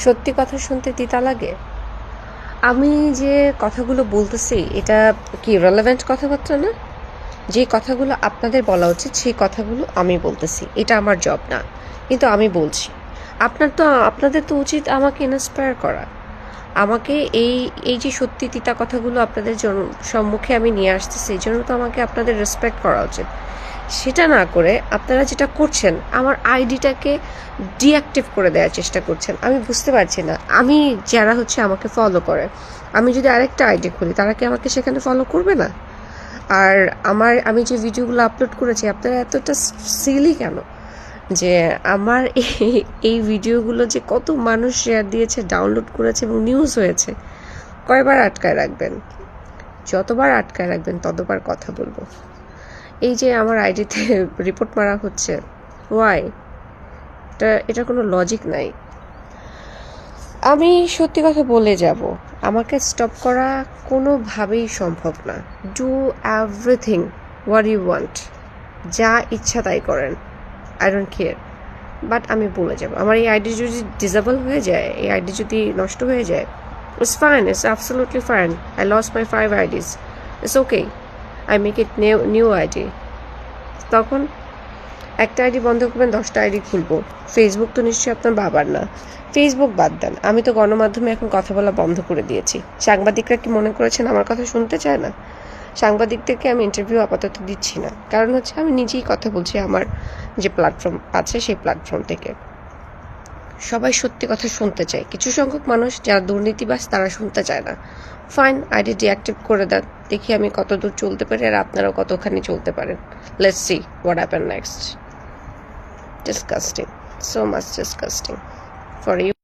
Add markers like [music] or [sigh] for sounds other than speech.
সত্যি কথা শুনতে তিতা লাগে? আমি যে কথাগুলো বলতেছি, এটা কি রেলেভেন্ট কথাবার্তা না? যে কথাগুলো আপনাদের বলা উচিত, সেই কথাগুলো আমি বলতেছি। এটা আমার জব না। কিন্তু আমি বলছি। আপনার তো, আপনাদের তো উচিত আমাকে ইন্সপায়ার করা। আমাকে এই এই যে সত্যি তিতা কথাগুলো আপনাদের সম্মুখে আমি নিয়ে আসতেছি, এই জন্য তো আমাকে আপনাদের রেসপেক্ট করা উচিত। সেটা না করে আপনারা যেটা করছেন, আমার আইডিটাকে ডিঅ্যাক্টিভ করে দেওয়ার চেষ্টা করছেন। আমি বুঝতে পারছি না। আমি যারা হচ্ছে আমাকে ফলো করে, আমি যদি আরেকটা আইডি খুলি, তারা কি আমাকে সেখানে ফলো করবে না? আর আমার, আমি যে ভিডিওগুলো আপলোড করেছি, আপনারা এতটা সিলি কেন? যে আমার [laughs] এই- ভিডিওগুলো যে কত মানুষ শেয়ার দিয়েছে ডাউনলোড করেছে এবং নিউজ হয়েছে, কয়বার আটকায় রাখবেন? যতবার আটকায় রাখবেন, ততবার কথা বলব। এই যে আমার আইডিতে রিপোর্ট [laughs] মারা হচ্ছে ওয়াই এটা এটা কোনো লজিক নাই। আমি সত্যি কথা বলে যাব, আমাকে স্টপ করা কোনোভাবেই সম্ভব না। Do everything what you want যা ইচ্ছা তাই করেন। আই ডোন্ট কেয়ার বাট আমি বলে যাব। আমার এই আইডি যদি ডিসেবল হয়ে যায়, এই আইডি যদি নষ্ট হয়ে যায় it's fine it's absolutely fine I loss my five IDs it's okay I make it new new ID তখন একটা আইডি বন্ধ করবেন, দশটা আইডি খুলবো। ফেসবুক তো নিশ্চয়ই আপনার বাবার না। ফেসবুক বাদ দেন। আমি তো গণমাধ্যমে এখন কথা বলা বন্ধ করে দিয়েছি। সাংবাদিকরা কি মনে করেছেন? আমার কথা শুনতে চায় না? সাংবাদিকদেরকে আমি ইন্টারভিউ আপাতত দিচ্ছি না। কারণ হচ্ছে আমি নিজেই কথা বলছি আমার যে প্ল্যাটফর্ম আছে সেই প্ল্যাটফর্ম থেকে। সবাই সত্যি কথা শুনতে চায়। কিছু সংখ্যক মানুষ যারা দুর্নীতিবাস তারা শুনতে চায় না। ফাইন আইডি ডিঅ্যাক্টিভ করে দেন। দেখি আমি কত দূর চলতে পারি আর আপনারাও কতখানি চলতে পারেন। Let's see what happen next disgusting so much disgusting for you.